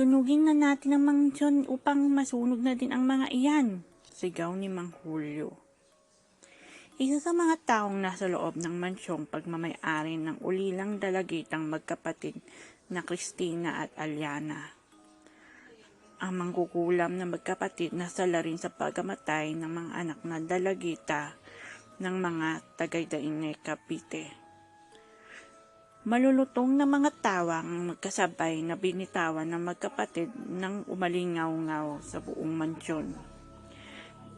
Sunugin na natin ang mansyon upang masunog na din ang mga iyan. Sigaw ni Mang Julio. Isa sa mga taong nasa loob ng mansyong pagmamayari ng ulilang dalagitang magkapatid na Christina at Aliana. Ang mangkukulam na magkapatid na sala rin sa pagkamatay ng mga anak na dalagita ng mga Tagaydainay Cavite. Malulutong na mga tawang magkasabay na binitawan ng magkapatid ng umalingaw-ngaw sa buong mansyon.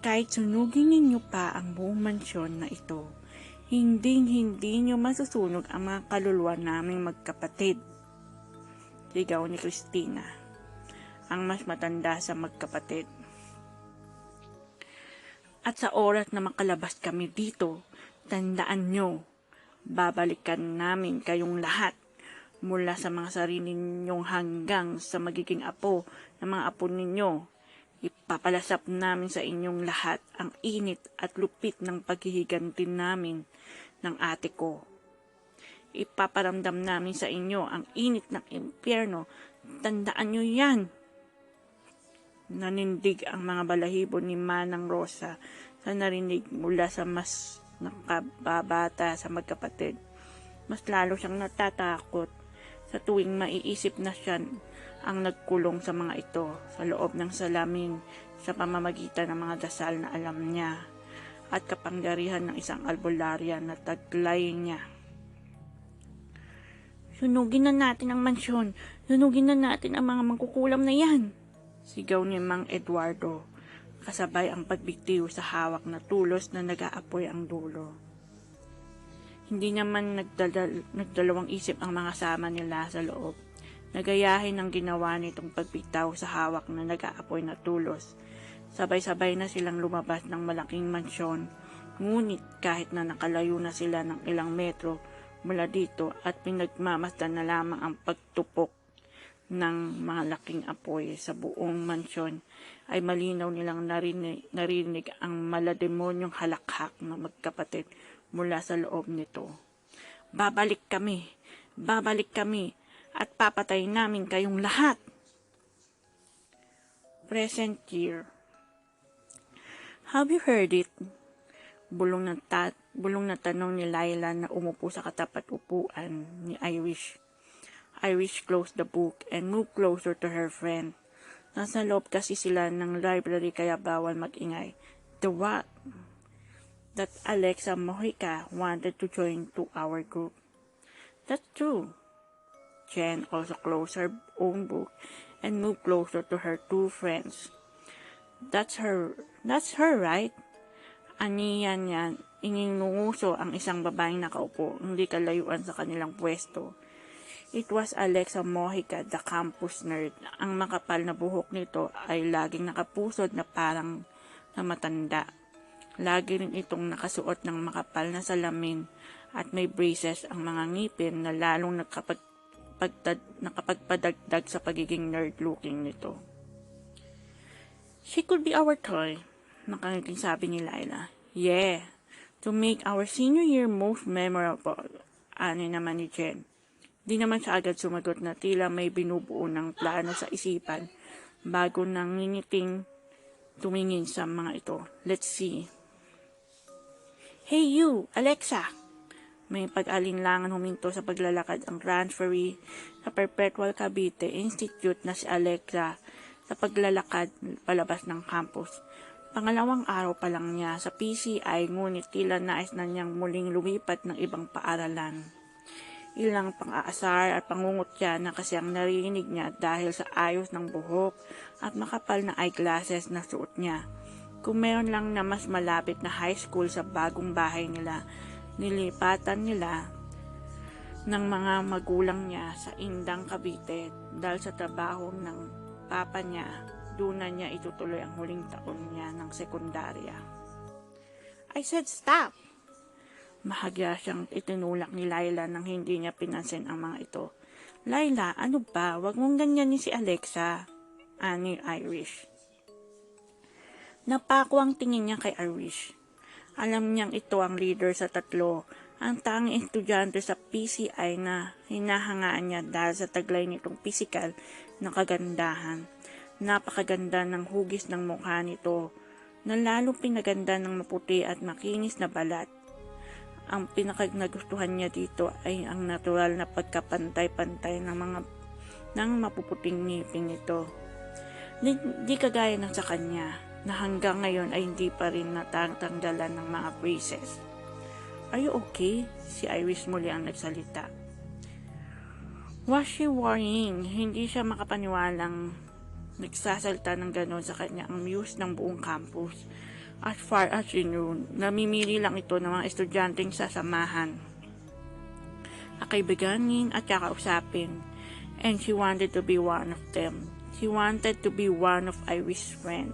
Kahit sunugin ninyo pa ang buong mansyon na ito, hindi-hindi nyo masusunog ang mga kaluluwa naming magkapatid. Ligaw ni Christina, ang mas matanda sa magkapatid. At sa oras na makalabas kami dito, tandaan nyo, babalikan namin kayong lahat mula sa mga sarili ninyong hanggang sa magiging apo ng mga apo ninyo. Ipapalasap namin sa inyong lahat ang init at lupit ng paghihiganti namin ng ate ko. Ipaparamdam namin sa inyo ang init ng impyerno. Tandaan nyo yan. Nanindig ang mga balahibo ni Manang Rosa sa narinig mula sa mas nakababata sa magkapatid. Mas lalo siyang natatakot sa tuwing maiisip na siya ang nagkulong sa mga ito sa loob ng salamin sa pamamagitan ng mga dasal na alam niya at kapangyarihan ng isang albularya na taglay niya. Sunugin na natin ang mansyon. Sunugin na natin ang mga mangkukulam na yan. Sigaw ni Mang Eduardo, kasabay ang pagbitiw sa hawak na tulos na nag-aapoy ang dulo. Hindi naman nagdadal- nagdalawang isip ang mga sama nila sa loob. Nagayahin ang ginawa nitong pagbitaw sa hawak na nag-aapoy na tulos. Sabay-sabay na silang lumabas ng malaking mansyon, ngunit kahit na nakalayo na sila ng ilang metro mula dito at pinagmamasdan na lamang ang pagtupok ng malaking apoy sa buong mansyon ay malinaw nilang narinig, narinig ang malademonyong halakhak na magkapatid mula sa loob nito. Babalik kami, babalik kami, at papatay namin kayong lahat. Present year. Have you heard it? Bulong na, ta- bulong na tanong ni Laila na umupo sa katapat upuan ni Irish. Irish closed the book and moved closer to her friend. Nasa loob kasi sila ng library kaya bawal magingay. The what? That Alexa Mojica wanted to join to our group. That's true. Jen also closed her own book and moved closer to her two friends. That's her, that's her, right? Aniya niya, ininunguso ang isang babaeng nakaupo, hindi kalayuan sa kanilang pwesto. It was Alexa Mojica, the campus nerd. Ang makapal na buhok nito ay laging nakapusod na parang na matanda. Lagi rin itong nakasuot ng makapal na salamin at may braces ang mga ngipin na lalong nakapag pagtad, nakapagpadagdag sa pagiging nerd looking nito. She could be our toy, nakangiting sabi ni Laila. Yeah, to make our senior year most memorable, ani naman ni Jen. Di naman siya agad sumagot na tila may binubuo ng plano sa isipan bago nangingiting tumingin sa mga ito. Let's see. Hey you, Alexa! May pag-alinlangan huminto sa paglalakad ang transferee sa Perpetual Cavite Institute na si Alexa sa paglalakad palabas ng campus. Pangalawang araw pa lang niya sa PCI ngunit tila nais na niyang muling lumipat ng ibang paaralan. Ilang pang-aasar at pangungutya na kasi ang narinig niya dahil sa ayos ng buhok at makapal na eyeglasses na suot niya. Kung meron lang na mas malapit na high school sa bagong bahay nila, nilipatan nila ng mga magulang niya sa Indang Cavite dahil sa trabaho ng papa niya, doon na niya itutuloy ang huling taon niya ng sekundarya. I said stop! Mahagya siyang itinulak ni Laila nang hindi niya pinansin ang mga ito. Laila, ano ba? Huwag mong ganyanin si Alexa. Ani Irish. Napako ang tingin niya kay Irish. Alam niyang ito ang leader sa tatlo Ang tanging estudyante sa PCI na hinahangaan niya dahil sa taglay nitong physical na kagandahan. Napakaganda ng hugis ng mukha nito na lalong pinaganda ng maputi at makinis na balat. Ang pinakanagustuhan niya dito ay ang natural na pagkapantay-pantay ng mga ng mapuputing ngipin nito. Di, di kagaya ng sa kanya na hanggang ngayon ay hindi pa rin natatanggalan ng mga braces. Are you okay? Si Iris muli ang nagsalita. Was she worrying? Hindi siya makapaniwalang nagsasalta ng gano'n sa kanya ang muse ng buong campus. As far as she knew, namimili lang ito ng mga estudyanteng sasamahan. Akaibiganin at kakausapin. And she wanted to be one of them. She wanted to be one of Iris' friend.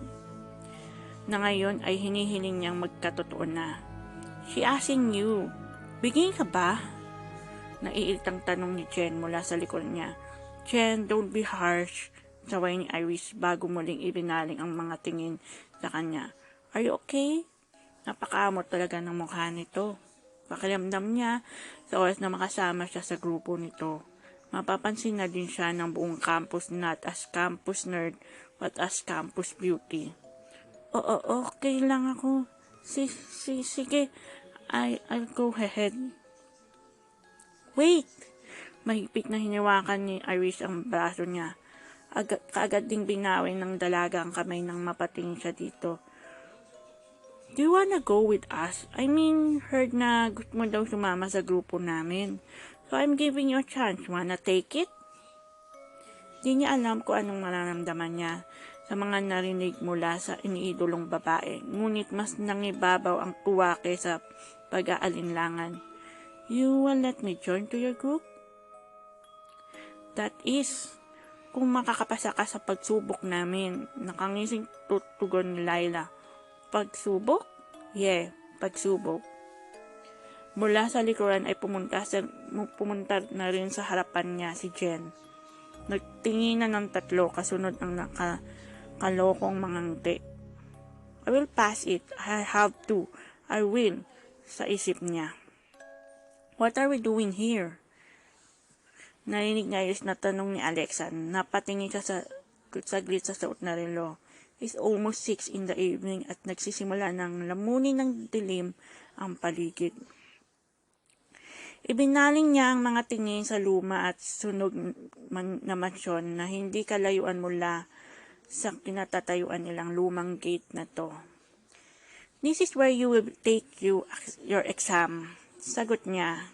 Na ngayon ay hinihiling niyang magkatotoo na. She asking you, bigay ka ba? Naiilitang tanong ni Jen mula sa likod niya. Jen, don't be harsh. Saway ni Iris bago muling ibinaling ang mga tingin sa kanya. Are you okay? Napakamot talaga ng mukha nito. Pakiramdam niya sa oras na makasama siya sa grupo nito. Mapapansin na din siya ng buong campus not as campus nerd but as campus beauty. Oo, okay lang ako. Si, si, sige. I, I'll go ahead. Wait! Mahigpit na hiniwakan ni Iris ang braso niya. Agad, kaagad ding binawin ng dalaga ang kamay nang mapatingin siya dito. Do you wanna go with us? I mean, heard na gusto mo daw sumama sa grupo namin. So I'm giving you a chance. Wanna take it? Di niya alam kung anong mararamdaman niya sa mga narinig mula sa iniidolong babae. Ngunit mas nangibabaw ang tuwa kaysa pag-aalinlangan. You will let me join to your group? That is, kung makakapasa ka sa pagsubok namin, nakangising tutugon ni Laila. Pagsubok? Yeah, pagsubok. Mula sa likuran ay pumunta, sa, pumunta na rin sa harapan niya si Jen. Nagtinginan ng tatlo kasunod ang nakakalokong mga ngiti. I will pass it. I have to. I will. Sa isip niya. What are we doing here? Narinig niya na tanong ni Alexa. Napatingin siya sa saglit sa suot na relo. It's almost 6 in the evening at nagsisimula ng lamunin ng dilim ang paligid. Ibinaling niya ang mga tingin sa luma at sunog man, na mansyon na hindi kalayuan mula sa kinatatayuan nilang lumang gate na to. This is where you will take you your exam. Sagot niya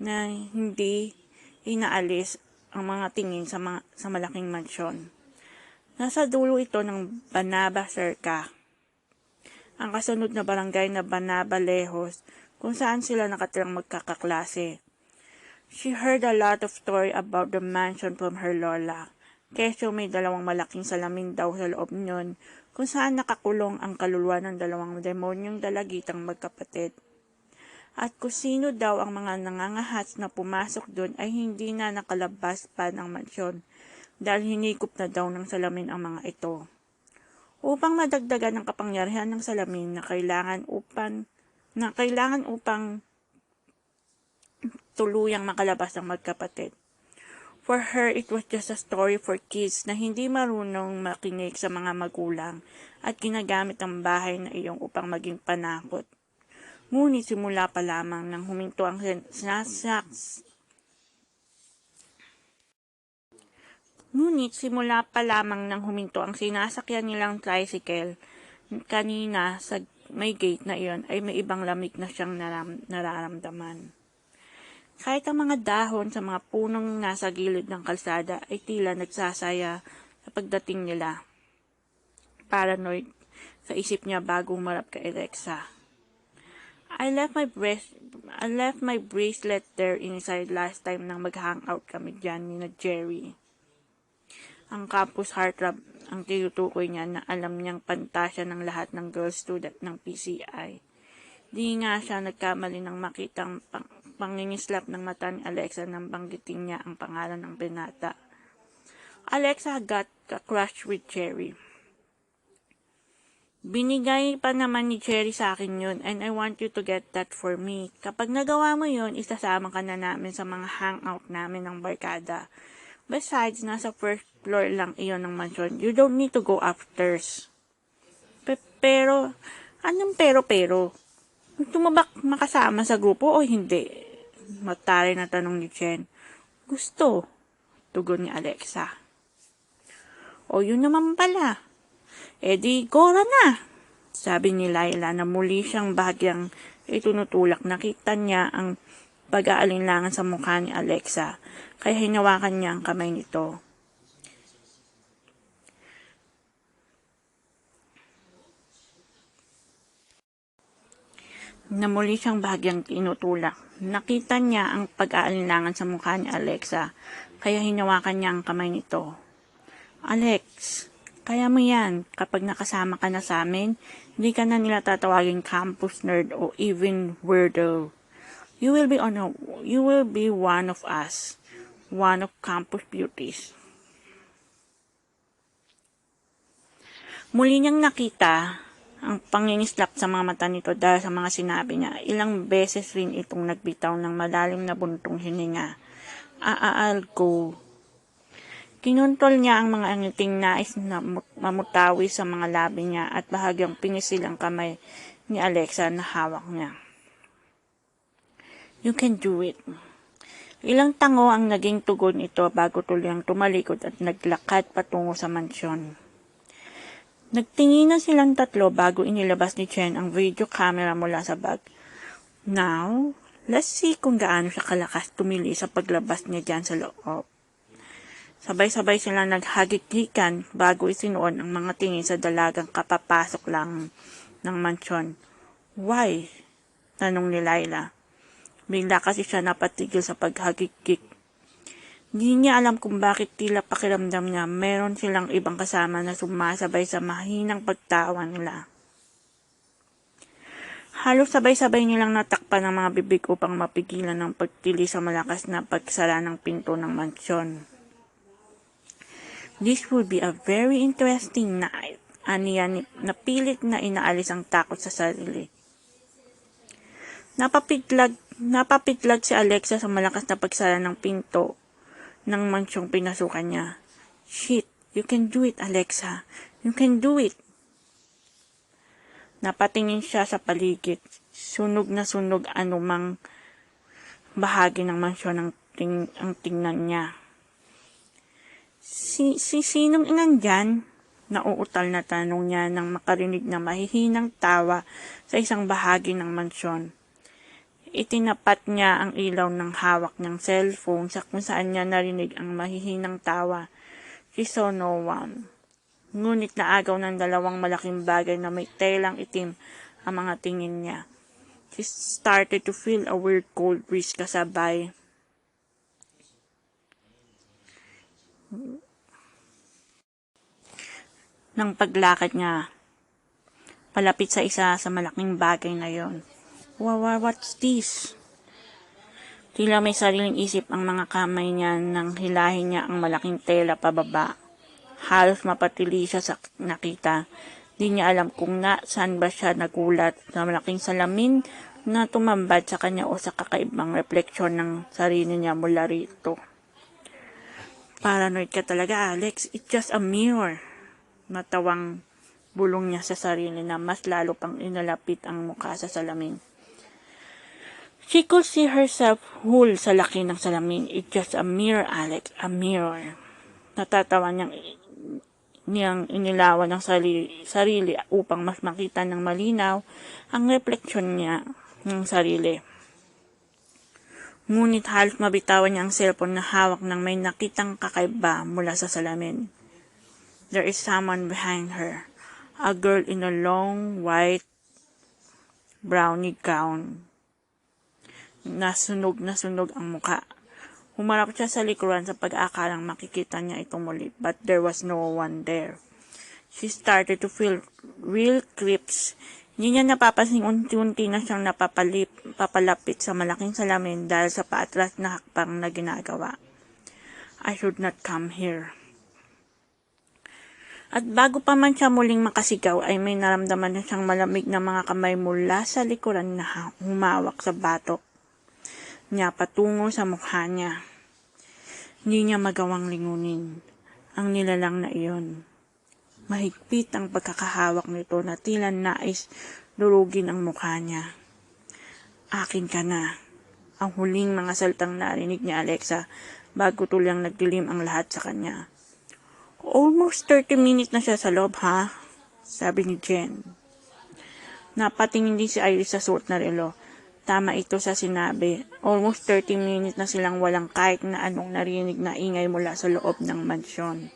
na hindi inaalis ang mga tingin sa, mga, sa malaking mansyon. Nasa dulo ito ng Banaba Circa. Ang kasunod na barangay na Banaba Lejos kung saan sila nakatirang magkakaklase. She heard a lot of story about the mansion from her lola. Keso may dalawang malaking salamin daw sa loob niyon kung saan nakakulong ang kaluluwa ng dalawang demonyong dalagitang magkapatid. At kung sino daw ang mga nangangahas na pumasok doon ay hindi na nakalabas pa ng mansyon dahil hinikop na daw ng salamin ang mga ito. Upang madagdagan ang kapangyarihan ng salamin na kailangan upang na kailangan upang tuluyang makalabas ang magkapatid. For her, it was just a story for kids na hindi marunong makinig sa mga magulang at ginagamit ang bahay na iyong upang maging panakot. Ngunit simula pa lamang nang huminto ang sinasaks Ngunit simula pa lamang nang huminto ang sinasakyan nilang tricycle kanina sa may gate na iyon ay may ibang lamig na siyang naram, nararamdaman. Kahit ang mga dahon sa mga punong nasa gilid ng kalsada ay tila nagsasaya sa pagdating nila. Paranoid sa isip niya bago marap kay Alexa. I left my brace I left my bracelet there inside last time nang mag-hangout kami dyan ni na Jerry. Ang campus heartthrob ang tinutukoy niya na alam niyang pantasya ng lahat ng girl student ng PCI. Di nga siya nagkamali ng makitang pang pangingislap ng mata ni Alexa nang banggitin niya ang pangalan ng binata. Alexa got a crush with Jerry. Binigay pa naman ni Cherry sa akin yun and I want you to get that for me. Kapag nagawa mo yun, isasama ka na namin sa mga hangout namin ng barkada. Besides, nasa first floor lang iyon ng mansion. You don't need to go upstairs. Pe- pero, anong pero-pero? Gusto mo ba makasama sa grupo o hindi? Matari na tanong ni Chen. Gusto. Tugon ni Alexa. O yun naman pala. E di, Gora na. Sabi ni Laila na muli siyang bahagyang itunutulak. Nakita niya ang pag-aalinlangan sa mukha ni Alexa. Kaya hinawakan niya ang kamay nito. Na muli siyang bahagyang tinutulak. Nakita niya ang pag-aalinlangan sa mukha ni Alexa, kaya hinawakan niya ang kamay nito. Alex, kaya mo yan. Kapag nakasama ka na sa amin, hindi ka na nila tatawagin campus nerd o even weirdo. You will be on a, you will be one of us. One of campus beauties. Muli niyang nakita ang pangingislap sa mga mata nito dahil sa mga sinabi niya. Ilang beses rin itong nagbitaw ng malalim na buntong hininga. Aaal ko. Kinuntol niya ang mga angiting nais na mut- mamutawi sa mga labi niya at bahagyang pinisil ang kamay ni Alexa na hawak niya. You can do it. Ilang tango ang naging tugon ito bago tuluyang tumalikod at naglakad patungo sa mansyon. Nagtinginan silang tatlo bago inilabas ni Chen ang video camera mula sa bag. Now, let's see kung gaano siya kalakas tumili sa paglabas niya dyan sa loob. Sabay-sabay silang naghagigikan bago isinuon ang mga tingin sa dalagang kapapasok lang ng mansyon. Why? Tanong ni Laila. Bigla kasi siya napatigil sa paghagigik. Hindi niya alam kung bakit tila pakiramdam niya meron silang ibang kasama na sumasabay sa mahinang pagtawa nila. Halos sabay-sabay nilang natakpan ang mga bibig upang mapigilan ng pagtili sa malakas na pagsara ng pinto ng mansyon. This will be a very interesting night. Aniya ni napilit na inaalis ang takot sa sarili. Napapitlag, napapitlag si Alexa sa malakas na pagsara ng pinto ng mansyong pinasukan niya. Shit, you can do it, Alexa. You can do it. Napatingin siya sa paligid. Sunog na sunog anumang bahagi ng mansyon ang, ting, ang tingnan niya. Si, si sinong inandyan? Nauutal na tanong niya nang makarinig na mahihinang tawa sa isang bahagi ng mansyon. Itinapat niya ang ilaw ng hawak niyang cellphone sa kung saan niya narinig ang mahihinang tawa. She saw no one. Ngunit naagaw ng dalawang malaking bagay na may telang itim ang mga tingin niya. She started to feel a weird cold breeze kasabay. ng paglakad niya palapit sa isa sa malaking bagay na yon. Wow, what's this? Tila may sariling isip ang mga kamay niya nang hilahin niya ang malaking tela pababa. Halos mapatili siya sa nakita. Di niya alam kung na saan ba siya nagulat sa malaking salamin na tumambad sa kanya o sa kakaibang refleksyon ng sarili niya mula rito. Paranoid ka talaga, Alex. It's just a mirror. Natawang bulong niya sa sarili na mas lalo pang inalapit ang mukha sa salamin. She could see herself whole sa laki ng salamin. It's just a mirror, Alex. A mirror. Natatawa niyang niyang inilawan ng sarili, sarili upang mas makita ng malinaw ang refleksyon niya ng sarili. Ngunit halos mabitawan niya ang cellphone na hawak ng may nakitang kakaiba mula sa salamin. There is someone behind her. A girl in a long white brownie gown. Nasunog na sunog ang muka. Humarap siya sa likuran sa pag-aakalang makikita niya ito muli, but there was no one there. She started to feel real creeps. Hindi niya napapansin unti-unti na siyang napapalip, papalapit sa malaking salamin dahil sa paatras na hakbang na ginagawa. I should not come here. At bago pa man siya muling makasigaw ay may naramdaman na siyang malamig na mga kamay mula sa likuran na humawak sa batok niya patungo sa mukha niya. Hindi niya magawang lingunin ang nilalang na iyon. Mahigpit ang pagkakahawak nito na tila nais durugin ang mukha niya. Akin ka na. Ang huling mga saltang narinig ni Alexa bago tulyang nagdilim ang lahat sa kanya. Almost 30 minutes na siya sa loob, ha? Sabi ni Jen. Napatingin din si Iris sa suot na relo. Tama ito sa sinabi. Almost 30 minutes na silang walang kahit na anong narinig na ingay mula sa loob ng mansyon.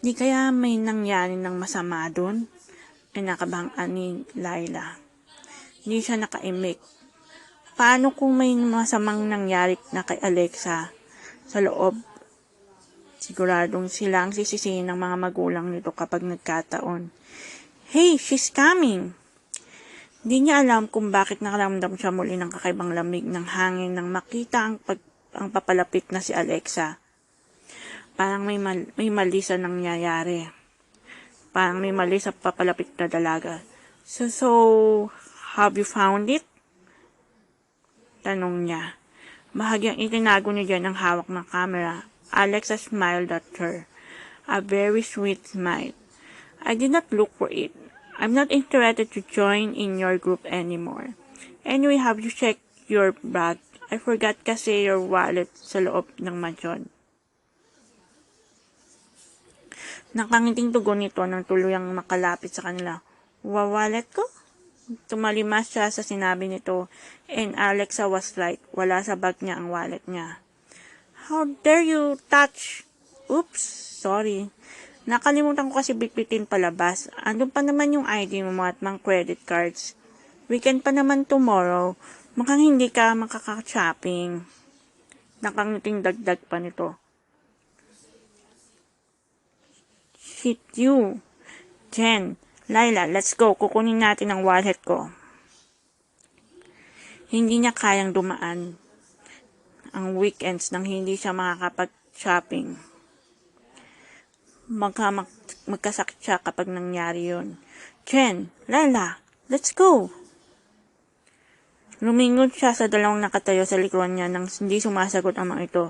Di kaya may nangyari ng masama doon? Ay nakabang ni Laila. Hindi siya nakaimik. Paano kung may masamang nangyari na kay Alexa sa loob Siguradong sila sisisihin ng mga magulang nito kapag nagkataon. Hey, she's coming! Di niya alam kung bakit nakaramdam siya muli ng kakaibang lamig ng hangin nang makita ang, pag, ang papalapit na si Alexa. Parang may, mal, may mali sa nangyayari. Parang may mali sa papalapit na dalaga. So, so, have you found it? Tanong niya. Bahagyang itinago niya dyan ang hawak ng camera Alexa smiled at her. A very sweet smile. I did not look for it. I'm not interested to join in your group anymore. Anyway, have you checked your bag? I forgot kasi your wallet sa loob ng mansyon. Nakangiting tugon nito nang tuluyang makalapit sa kanila. Wa wallet ko? Tumalimas siya sa sinabi nito and Alexa was right. Wala sa bag niya ang wallet niya. How dare you touch? Oops, sorry. Nakalimutan ko kasi bitbitin palabas. Andun pa naman yung ID mo at mga credit cards. Weekend pa naman tomorrow. Mukhang hindi ka makaka-shopping. Nakangiting dagdag pa nito. Shit you. Jen, Laila, let's go. Kukunin natin ang wallet ko. Hindi niya kayang dumaan ang weekends nang hindi siya makakapag-shopping. Magka, mag, magkasakit siya kapag nangyari yun. Chen, Lala, let's go! Lumingon siya sa dalawang nakatayo sa likuran niya nang hindi sumasagot ang mga ito.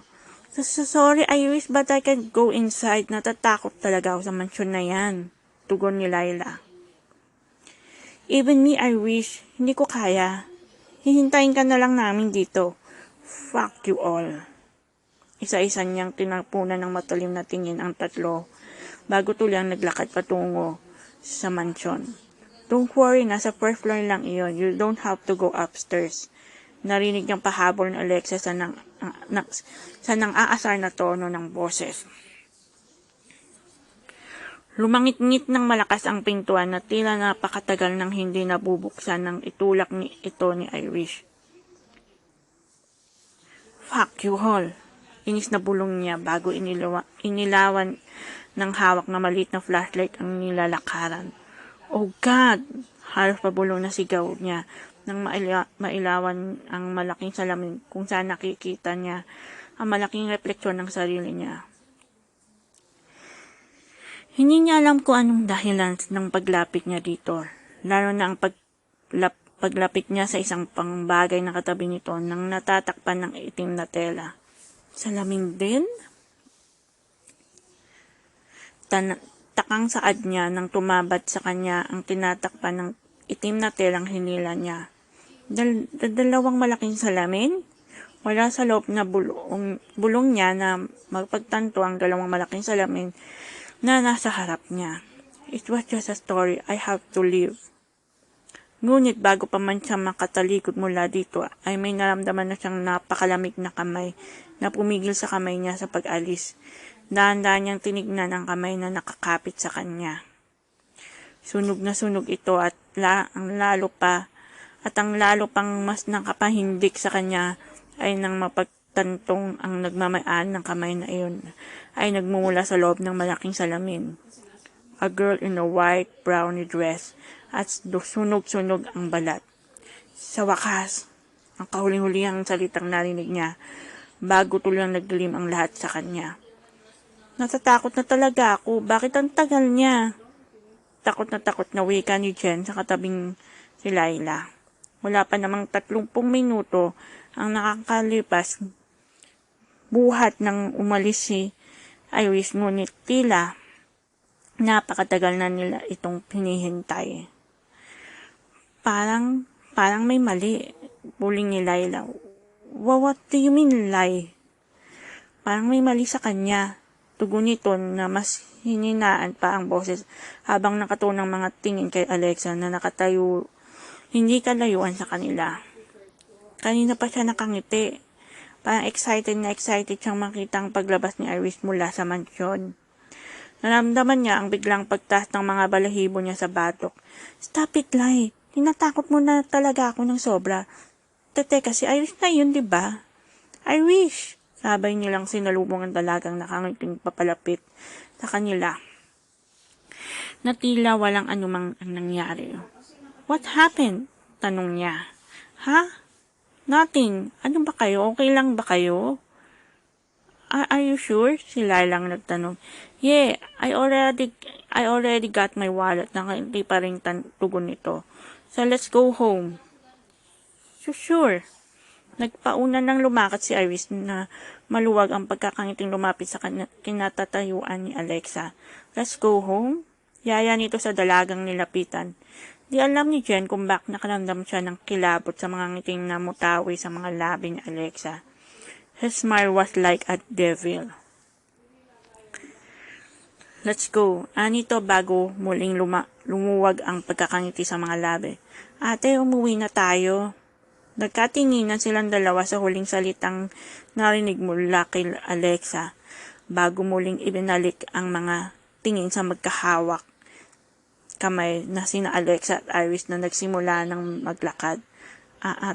So, so, sorry, I wish but I can go inside. Natatakot talaga ako sa mansyon na yan. Tugon ni Laila. Even me, I wish. Hindi ko kaya. Hihintayin ka na lang namin dito. Fuck you all. Isa-isa niyang tinapunan ng matalim na tingin ang tatlo bago tulyang naglakad patungo sa mansyon. Don't worry, nasa first floor lang iyon. You don't have to go upstairs. Narinig niyang pahabol ng Alexa sa nang, uh, na, sa nang aasar na tono ng boses. Lumangit-ngit ng malakas ang pintuan na tila napakatagal nang hindi nabubuksan ng itulak ni ito ni Irish. Fuck you all. Inis na bulong niya bago inilawa, inilawan ng hawak na maliit na flashlight ang nilalakaran. Oh God! Halos pabulong na sigaw niya nang maila, mailawan ang malaking salamin kung saan nakikita niya ang malaking refleksyon ng sarili niya. Hindi niya alam kung anong dahilan ng paglapit niya dito, lalo na ang paglap, paglapit niya sa isang pangbagay na katabi nito nang natatakpan ng itim na tela. Salamin din? Tan takang saad niya nang tumabad sa kanya ang tinatakpan ng itim na telang hinila niya. Dal dalawang malaking salamin? Wala sa loob na bulong, bulong niya na magpagtanto ang dalawang malaking salamin na nasa harap niya. It was just a story I have to live. Ngunit bago pa man siya makatalikod mula dito ay may naramdaman na siyang napakalamig na kamay na pumigil sa kamay niya sa pag-alis. Dahan-dahan niyang tinignan ang kamay na nakakapit sa kanya. Sunog na sunog ito at la, ang lalo pa at ang lalo pang mas nakapahindik sa kanya ay nang mapagtantong ang nagmamayaan ng kamay na iyon ay nagmumula sa loob ng malaking salamin. A girl in a white brownie dress at sunog-sunog ang balat. Sa wakas, ang kahuling-hulihang salitang narinig niya bago tulang nagdilim ang lahat sa kanya. Natatakot na talaga ako. Bakit ang tagal niya? Takot na takot na wika ni Jen sa katabing si Laila. Wala pa namang 30 minuto ang nakakalipas buhat nang umalis si Iris ngunit tila napakatagal na nila itong hinihintay. Parang, parang may mali. Buling ni Laila. Wow, what do you mean lie? Parang may mali sa kanya. Tugon nito na mas hininaan pa ang boses habang nakatunang mga tingin kay Alexa na nakatayo hindi kalayuan sa kanila. Kanina pa siya nakangiti. Parang excited na excited siyang makita ang paglabas ni Iris mula sa mansyon. Naramdaman niya ang biglang pagtaas ng mga balahibo niya sa batok. Stop it, Lai. Tinatakot mo na talaga ako ng sobra. Tete, kasi Iris na yun, di ba? Irish! Sabay nilang sinalubong ang dalagang nakangiting papalapit sa kanila. Na tila walang anumang ang nangyari. What happened? Tanong niya. Ha? Nothing. Ano ba kayo? Okay lang ba kayo? Are, are you sure? Si Lailang nagtanong. Yeah, I already I already got my wallet. Nakindi pa rin tugon nito. So let's go home. Sure. Nagpauna nang lumakat si Iris na maluwag ang pagkakangiting lumapit sa kinatatayuan ni Alexa. Let's go home? Yaya nito sa dalagang nilapitan. Di alam ni Jen kung bak nakaramdam siya ng kilabot sa mga ngiting na mutawi sa mga labi ni Alexa. Her smile was like a devil. Let's go. Anito bago muling luma- lumuwag ang pagkakangiti sa mga labi. Ate, umuwi na tayo. Nagkatinginan silang dalawa sa huling salitang narinig mula kay Alexa bago muling ibinalik ang mga tingin sa magkahawak kamay na sina Alexa at Iris na nagsimula ng maglakad. Ah?